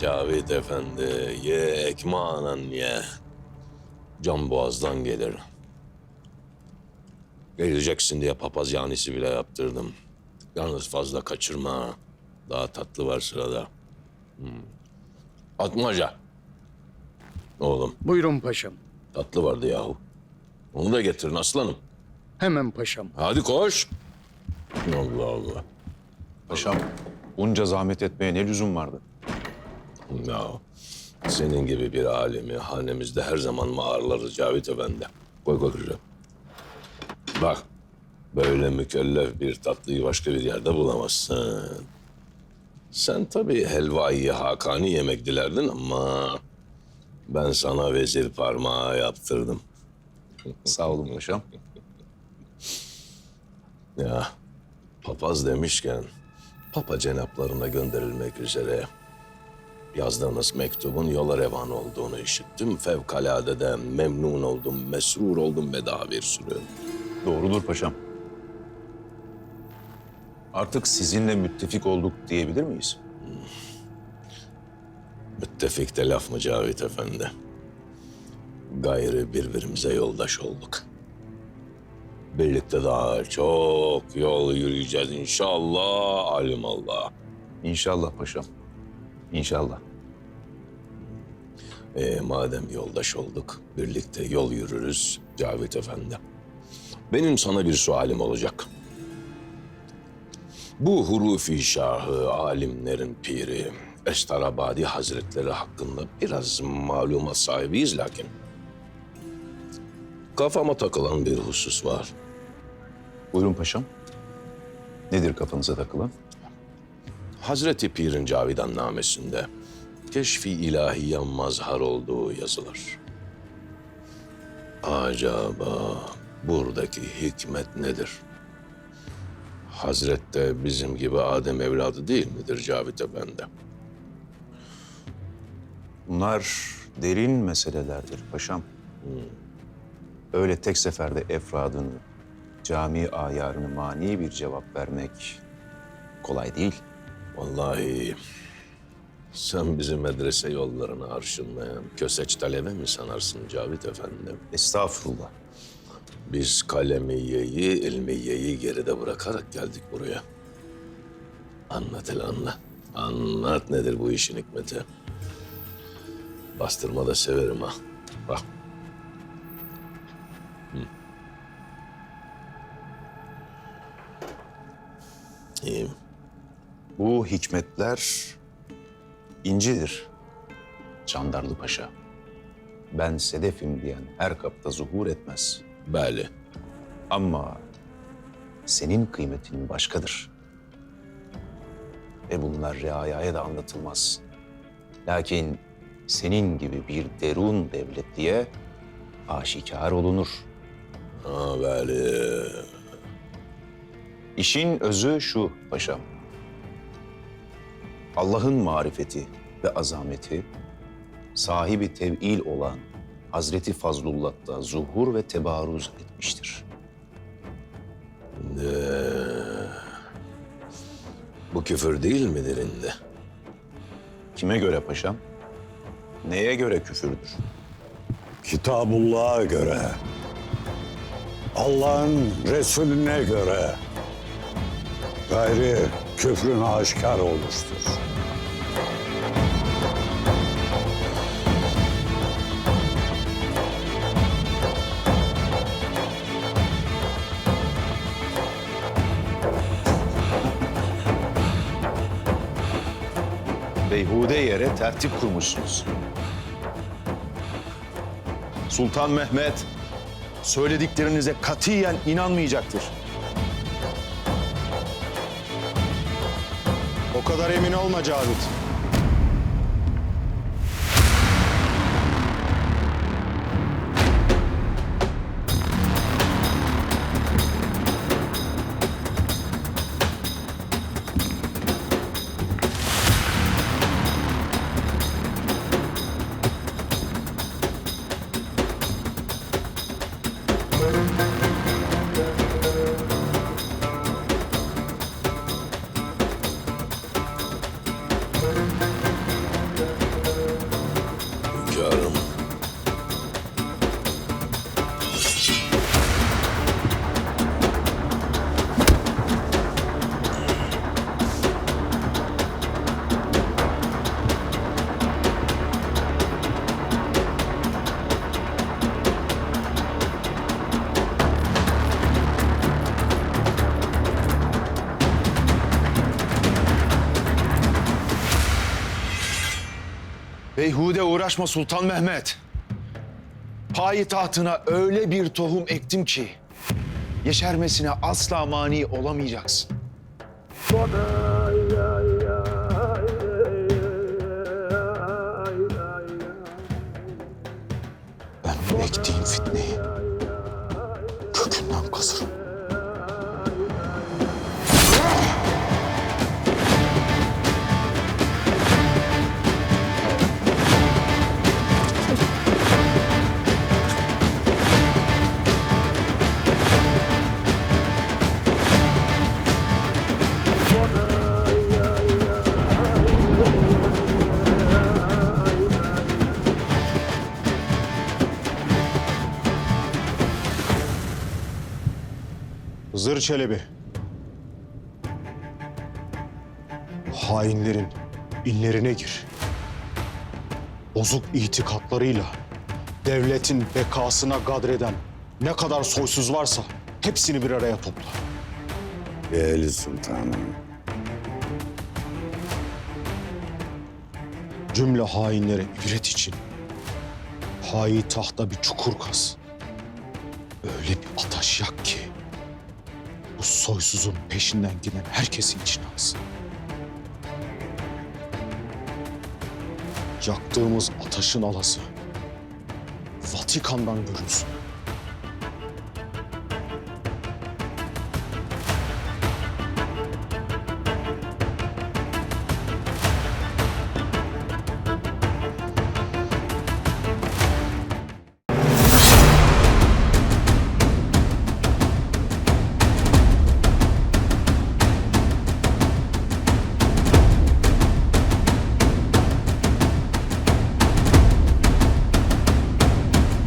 Cavit Efendi, ye ekmanen ye. Can boğazdan gelir. Geleceksin diye papaz yanisi bile yaptırdım. Yalnız fazla kaçırma. ha. Daha tatlı var sırada. Hmm. Atmaca. Oğlum Buyurun paşam. tatlı vardı yahu. Onu da getirin aslanım. Hemen paşam. Hadi koş. Allah Allah. Paşam, bunca zahmet etmeye ne lüzum vardı? Ya senin gibi bir alemi hanemizde her zaman mı ağırlarız Cavit Efendi? Koy koy kızım. Bak böyle mükellef bir tatlıyı başka bir yerde bulamazsın. Sen tabii helvayı Hakani yemek dilerdin ama ben sana vezir parmağı yaptırdım. Sağ olun paşam. Ya papaz demişken papa cenaplarına gönderilmek üzere yazdığınız mektubun yola revan olduğunu işittim. Fevkalade de memnun oldum, mesrur oldum ve daha bir sürü. Doğrudur paşam. Artık sizinle müttefik olduk diyebilir miyiz? Müttefik de laf mı Cavit Efendi? Gayrı birbirimize yoldaş olduk. Birlikte daha çok yol yürüyeceğiz inşallah alimallah. İnşallah paşam. İnşallah. E, madem yoldaş olduk, birlikte yol yürürüz Cavit Efendi. Benim sana bir sualim olacak. Bu hurufi şahı, alimlerin piri, Estarabadi Hazretleri hakkında biraz malumat sahibiyiz lakin. Kafama takılan bir husus var. Buyurun paşam. Nedir kafanıza takılan? Hazreti Pir'in Cavidan namesinde keşfi ilahiye mazhar olduğu yazılır. Acaba buradaki hikmet nedir? Hazret de bizim gibi Adem evladı değil midir Cavit Efendi? Bunlar derin meselelerdir paşam. Öyle tek seferde efradını, cami ayarını mani bir cevap vermek kolay değil. Vallahi sen bizi medrese yollarına arşınlayan köseç talebe mi sanarsın Cavit Efendi? Estağfurullah. Biz kalemiyeyi, ilmiyeyi geride bırakarak geldik buraya. Anlat hele anla. Anlat nedir bu işin hikmeti? Bastırma da severim ha. Bak. Hı. İyiyim. Bu hikmetler incidir. Çandarlı Paşa. Ben sedefim diyen her kapta zuhur etmez. Beli. Ama senin kıymetin başkadır. Ve bunlar reayaya da anlatılmaz. Lakin senin gibi bir derun devletliye aşikar olunur. Ha beli. İşin özü şu paşam. Allah'ın marifeti ve azameti sahibi tevil olan Hazreti Fazlullah'ta zuhur ve tebaruz etmiştir. Bu küfür değil midir indi? Kime göre paşam? Neye göre küfürdür? Kitabullah'a göre, Allah'ın Resulüne göre gayri küfrün aşikar olmuştur. Beyhude yere tertip kurmuşsunuz. Sultan Mehmet söylediklerinize katiyen inanmayacaktır. O kadar emin olma Cavit. Beyhude uğraşma Sultan Mehmet. Payitahtına öyle bir tohum ektim ki yeşermesine asla mani olamayacaksın. Ben bu ektiğin fitneyi kökünden kazırım. Hızır Çelebi. Hainlerin illerine gir. Bozuk itikatlarıyla devletin bekasına gadreden ne kadar soysuz varsa hepsini bir araya topla. Değerli sultanım. Cümle hainlere ibret için hayi tahta bir çukur kaz. Öyle bir ataş yak ki bu soysuzun peşinden giden herkesin içine alsın. Yaktığımız ataşın alası Vatikan'dan görülsün.